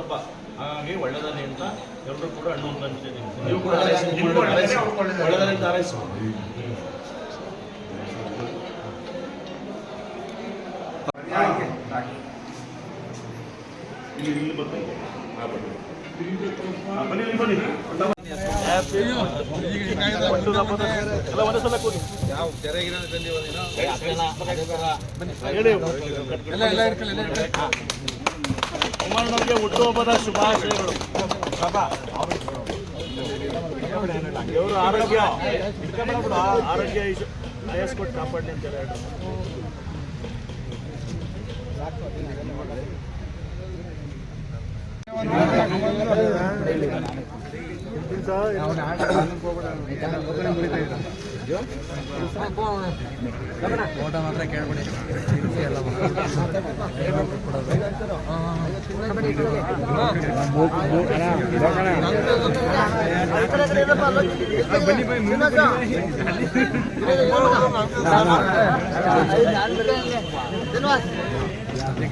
ಹುಟ್ಟುಹಬ್ಬ ಹಾಗಾಗಿ ಒಳ್ಳೆದಾನೆ ಅಂತ ಎಲ್ಲರೂ ಕೂಡ ಹಣ್ಣು ಅಂತ ನೀವು ಕೂಡ ಹಾರೈಸಿ, Happy ಹುಟ್ಟುಹಬ್ಬದ ಎಲ್ಲ ಕೊಡಿ ಹುಟ್ಟುಹಬ್ಬದ ಶುಭಾಶಯಗಳು. ದೇವರು ಆರೋಗ್ಯ. ಆರೋಗ್ಯ ಐಶ್- ಆಯಸ್ ಕಾಪಾಡಲಿ ಅಂತ ಹೇಳಿ ಓಟ ಮಾತ್ರ ಕೇಳ್ಬಿಡಿ ಎಲ್ಲ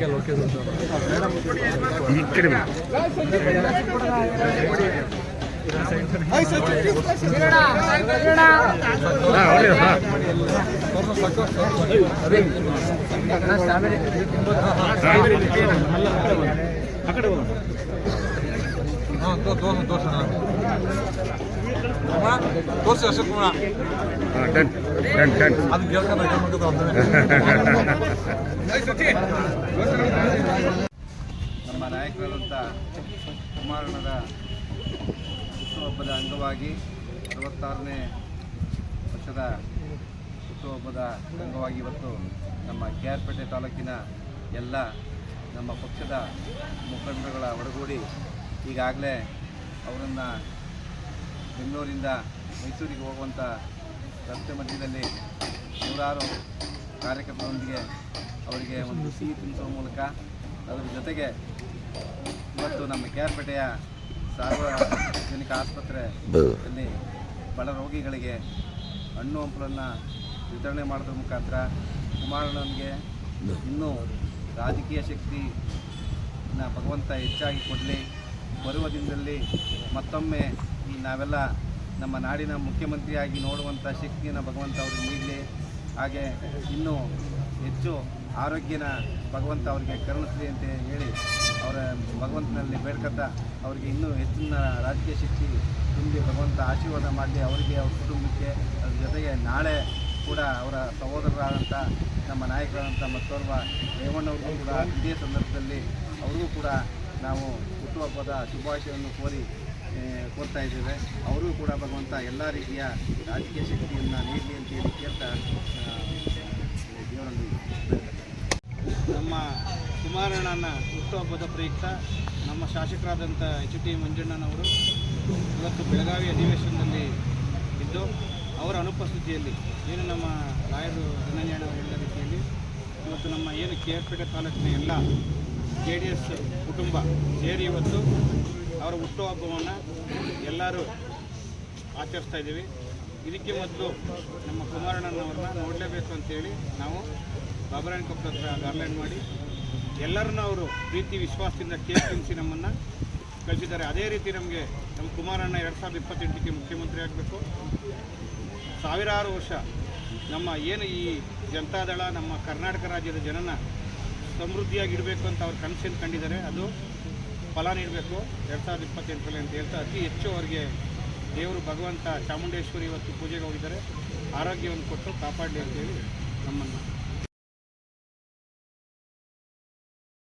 ಲೋಕೇಶ್ ತೋರ್ಸು ಅಶೋಕ್ ಕುಮಾರ್ ಅದು ನಮ್ಮ ನಾಯಕರಾದಂಥ ಕುಮಾರಣ್ಣದ ಹುಟ್ಟುಹಬ್ಬದ ಅಂಗವಾಗಿ ಅರವತ್ತಾರನೇ ವರ್ಷದ ಹುಟ್ಟುಹಬ್ಬದ ಅಂಗವಾಗಿ ಇವತ್ತು ನಮ್ಮ ಕೆ ಆರ್ ಪೇಟೆ ತಾಲೂಕಿನ ಎಲ್ಲ ನಮ್ಮ ಪಕ್ಷದ ಮುಖಂಡರುಗಳ ಒಡಗೂಡಿ ಈಗಾಗಲೇ ಅವರನ್ನು ಬೆಂಗಳೂರಿಂದ ಮೈಸೂರಿಗೆ ಹೋಗುವಂಥ ರಸ್ತೆ ಮಧ್ಯದಲ್ಲಿ ನೂರಾರು ಕಾರ್ಯಕರ್ತರೊಂದಿಗೆ ಅವರಿಗೆ ಒಂದು ಸಿಹಿ ತಿನ್ನಿಸುವ ಮೂಲಕ ಅದರ ಜೊತೆಗೆ ಇವತ್ತು ನಮ್ಮ ಕೆ ಆರ್ ಪೇಟೆಯ ಸಾರ್ವಜನಿಕ ಆಸ್ಪತ್ರೆಯಲ್ಲಿ ಬಡ ರೋಗಿಗಳಿಗೆ ಹಣ್ಣು ಹಂಪಲನ್ನು ವಿತರಣೆ ಮಾಡೋದ್ರ ಮುಖಾಂತರ ಕುಮಾರಣ್ಣನಿಗೆ ಇನ್ನೂ ರಾಜಕೀಯ ಶಕ್ತಿ ಭಗವಂತ ಹೆಚ್ಚಾಗಿ ಕೊಡಲಿ. ಬರುವ ದಿನದಲ್ಲಿ ಮತ್ತೊಮ್ಮೆ ಈ ನಾವೆಲ್ಲ ನಮ್ಮ ನಾಡಿನ ಮುಖ್ಯಮಂತ್ರಿಯಾಗಿ ನೋಡುವಂಥ ಶಕ್ತಿಯನ್ನು ಭಗವಂತ ಅವ್ರಿಗೆ ನೀಡಲಿ. ಹಾಗೆ ಇನ್ನೂ ಹೆಚ್ಚು ಆರೋಗ್ಯನ ಭಗವಂತ ಅವರಿಗೆ ಕರುಣಿಸಲಿ ಅಂತ ಹೇಳಿ ಅವರ ಭಗವಂತನಲ್ಲಿ ಬೇಡ್ಕೊತಾ ಅವರಿಗೆ ಇನ್ನೂ ಹೆಚ್ಚಿನ ರಾಜಕೀಯ ಶಕ್ತಿ ತುಂಬಿ ಭಗವಂತ ಆಶೀರ್ವಾದ ಮಾಡಲಿ ಅವರಿಗೆ, ಅವ್ರ ಕುಟುಂಬಕ್ಕೆ ಅದ್ರ ಜೊತೆಗೆ ನಾಳೆ ಕೂಡ ಅವರ ಸಹೋದರರಾದಂಥ ನಮ್ಮ ನಾಯಕರಾದಂಥ ಮತ್ತೋರ್ವ ರೇವಣ್ಣವ್ರಿಗೂ ಕೂಡ ಇದೇ ಸಂದರ್ಭದಲ್ಲಿ ಅವ್ರಿಗೂ ಕೂಡ ನಾವು ಹುಟ್ಟುಹಬ್ಬದ ಶುಭಾಶಯವನ್ನು ಕೋರಿ ಕೋರ್ತಾ ಇದ್ದೇವೆ. ಅವರಿಗೂ ಕೂಡ ಭಗವಂತ ಎಲ್ಲ ರೀತಿಯ ರಾಜಕೀಯ ಶಕ್ತಿಯನ್ನು ನೀಡಲಿ ಅಂತ ಹೇಳಿ ಕೇಳ್ತಾ ದೇವರಲ್ಲಿ ಕುಮಾರಣ್ಣನ ಹುಟ್ಟುಹಬ್ಬದ ಪ್ರಯುಕ್ತ ನಮ್ಮ ಶಾಸಕರಾದಂಥ ಎಚ್ ಟಿ ಮಂಜಣ್ಣನವರು ಇವತ್ತು ಬೆಳಗಾವಿ ಅಧಿವೇಶನದಲ್ಲಿ ಇದ್ದು ಅವರ ಅನುಪಸ್ಥಿತಿಯಲ್ಲಿ ಏನು ನಮ್ಮ ರಾಯರು ಧನಂಜಯಣ್ಣ ಅವರು ಹೇಳಿದ ರೀತಿಯಲ್ಲಿ ಇವತ್ತು ನಮ್ಮ ಏನು ಕೆ ಆರ್ ತಾಲೂಕಿನ ಎಲ್ಲ ಜೆ ಡಿ ಎಸ್ ಕುಟುಂಬ ಸೇರಿ ಇವತ್ತು ಅವರ ಹುಟ್ಟುಹಬ್ಬವನ್ನು ಎಲ್ಲರೂ ಆಚರಿಸ್ತಾ ಇದ್ದೀವಿ. ಇದಕ್ಕೆ ಮೊದಲು ನಮ್ಮ ಕುಮಾರಣ್ಣನವ್ರನ್ನ ನೋಡಲೇಬೇಕು ಅಂತೇಳಿ ನಾವು ಬಾಬರಾಯನ್ ಕೊಪ್ಪ ಹತ್ರ ಗಾರ್ಲ್ಯಾಂಡ್ ಮಾಡಿ ಎಲ್ಲರನ್ನೂ ಅವರು ಪ್ರೀತಿ, ವಿಶ್ವಾಸದಿಂದ ತಿನ್ನಿಸಿ ನಮ್ಮನ್ನು. ಕಳಿಸಿದ್ದಾರೆ. ಅದೇ ರೀತಿ ನಮಗೆ ನಮ್ಮ ಕುಮಾರಣ್ಣ ಎರಡು ಸಾವಿರದ ಇಪ್ಪತ್ತೆಂಟಕ್ಕೆ ಮುಖ್ಯಮಂತ್ರಿ ಆಗಬೇಕು. ಸಾವಿರಾರು ವರ್ಷ ನಮ್ಮ ಏನು ಈ ಜನತಾದಳ ನಮ್ಮ ಕರ್ನಾಟಕ ರಾಜ್ಯದ ಜನನ ಸಮೃದ್ಧಿಯಾಗಿ ಇಡಬೇಕು ಅಂತ ಅವ್ರು ಕನಸನ್ನು ಕಂಡಿದ್ದಾರೆ. ಅದು ಫಲ ನೀಡಬೇಕು. ಎರಡು ಸಾವಿರದ ಇಪ್ಪತ್ತೆಂಟರಲ್ಲಿ ಅಂತ ಹೇಳ್ತಾ ಅತಿ ಹೆಚ್ಚು ಅವರಿಗೆ ದೇವರು ಭಗವಂತ ಚಾಮುಂಡೇಶ್ವರಿ ಇವತ್ತು ಪೂಜೆಗೆ ಹೋಗಿದ್ದಾರೆ. ಆರೋಗ್ಯವನ್ನು ಕೊಟ್ಟು ಕಾಪಾಡಲಿ ಅಂತೇಳಿ ನಮ್ಮನ್ನು